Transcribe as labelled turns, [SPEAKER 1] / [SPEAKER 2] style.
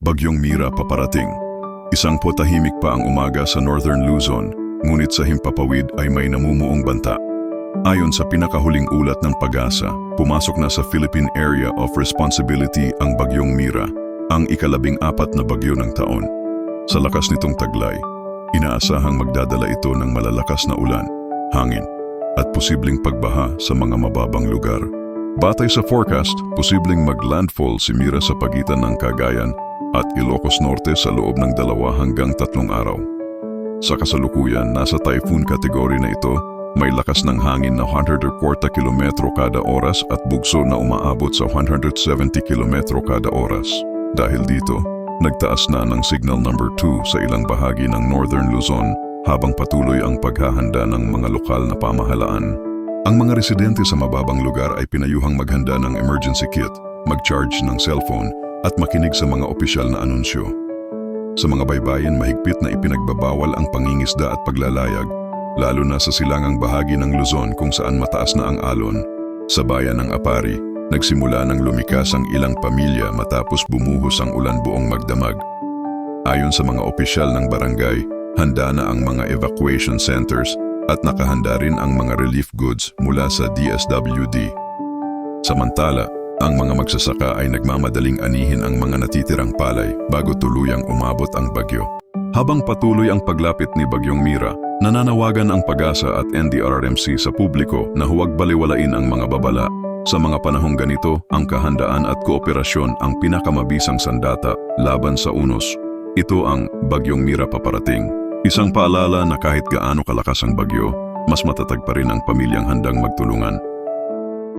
[SPEAKER 1] Bagyong Mira paparating. Isang potahimik pa ang umaga sa Northern Luzon, ngunit sa himpapawid ay may namumuong banta. Ayon sa pinakahuling ulat ng pag-asa, pumasok na sa Philippine Area of Responsibility ang Bagyong Mira, ang ikalabing apat na bagyo ng taon. Sa lakas nitong taglay, inaasahang magdadala ito ng malalakas na ulan, hangin, at posibleng pagbaha sa mga mababang lugar. Batay sa forecast, posibleng maglandfall si Mira sa pagitan ng Cagayan at Ilocos Norte sa loob ng dalawa hanggang tatlong araw. Sa kasalukuyan, nasa typhoon category na ito, may lakas ng hangin na 140 km kada oras at bugso na umaabot sa 170 km kada oras. Dahil dito, nagtaas na ng signal number 2 sa ilang bahagi ng Northern Luzon habang patuloy ang paghahanda ng mga lokal na pamahalaan. Ang mga residente sa mababang lugar ay pinayuhang maghanda ng emergency kit, mag-charge ng cellphone at makinig sa mga opisyal na anunsyo. Sa mga baybayin, mahigpit na ipinagbabawal ang pangingisda at paglalayag, lalo na sa silangang bahagi ng Luzon kung saan mataas na ang alon. Sa bayan ng Apari, nagsimula ng lumikas ang ilang pamilya matapos bumuhos ang ulan buong magdamag. Ayon sa mga opisyal ng barangay, handa na ang mga evacuation centers at nakahanda rin ang mga relief goods mula sa DSWD. Samantala, ang mga magsasaka ay nagmamadaling anihin ang mga natitirang palay bago tuluyang umabot ang bagyo. Habang patuloy ang paglapit ni Bagyong Mira, nananawagan ang pag-asa at NDRRMC sa publiko na huwag baliwalain ang mga babala. Sa mga panahong ganito, ang kahandaan at kooperasyon ang pinakamabisang sandata laban sa unos. Ito ang Bagyong Mira paparating. Isang paalala na kahit gaano kalakas ang bagyo, mas matatag pa rin ang pamilyang handang magtulungan.